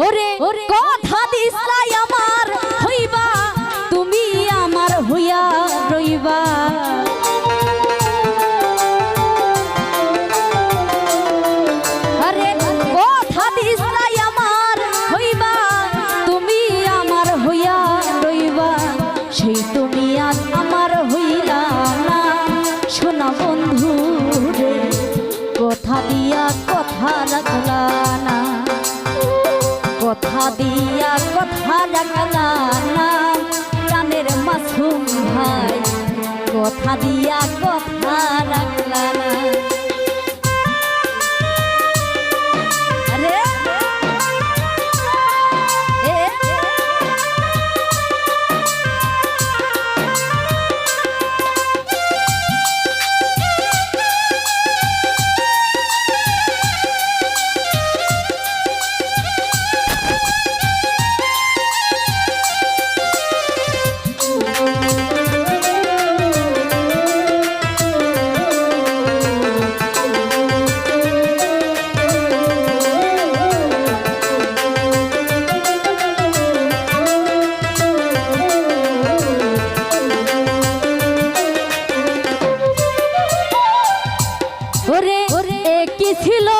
ওরে কথা দিসলাই আমার হইবা, তুমি আমার হইয়া রইবা। সেই তুমি আজ আমার হইলা না। শোনা বন্ধু কথা দিয়া কথা কথা দিয়া কথা রাখলাম প্রাণের মাসুম ভাই কথা দিয়া কথা রাখলা ছিল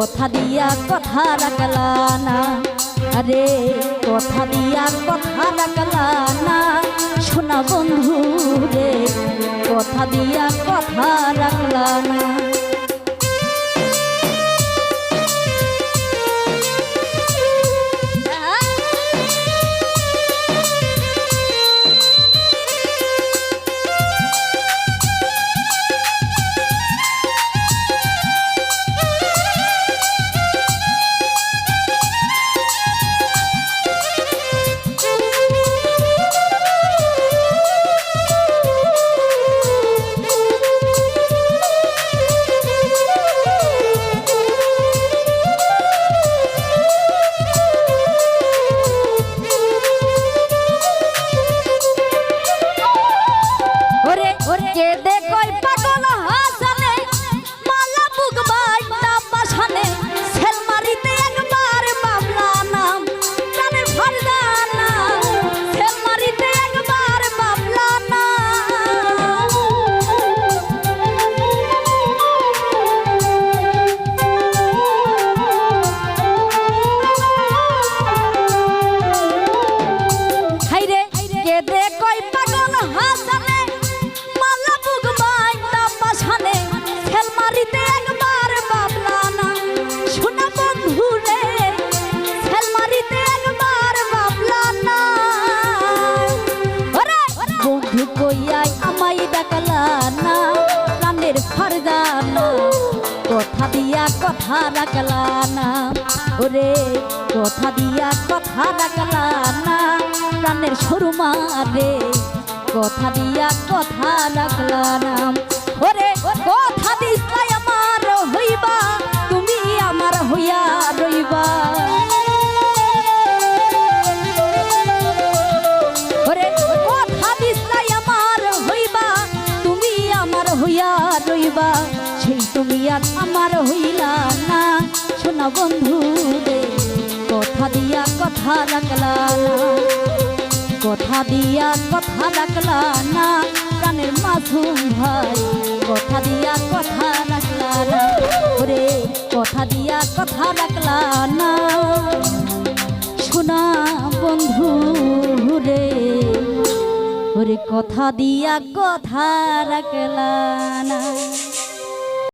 কথা দিয়া কথা রাখলা না। আরে, কথা দিয়া কথা রাখলা না। শোনা বন্ধু রে, কথা দিয়া কথা রাখলা না। ওরে কে দে কই পাগল হাসানে মালা বুক বাইতা পাশানে সেল মারিতে একবার বাবলা নাম কানে ভরদা না সেল মারিতে একবার বাবলা না হাইরে কে দে কই পাগল হাসানে কথা রাখলা না। ওরে, কথা দিয়া কথা রাখলা না। প্রাণের সরু রে, কথা দিয়া কথা রাখলা না। ওরে, কথা বন্ধু রে কথা দিয়া কথা রাখলা কথা দিয়া কথা রাখলা না, প্রাণের মাধুম ভাই। কথা দিয়া কথা রাখলা না, ওরে কথা দিয়া কথা রাখলা না। শোনা বন্ধু রে, ওরে কথা দিয়া কথা রাখলা না।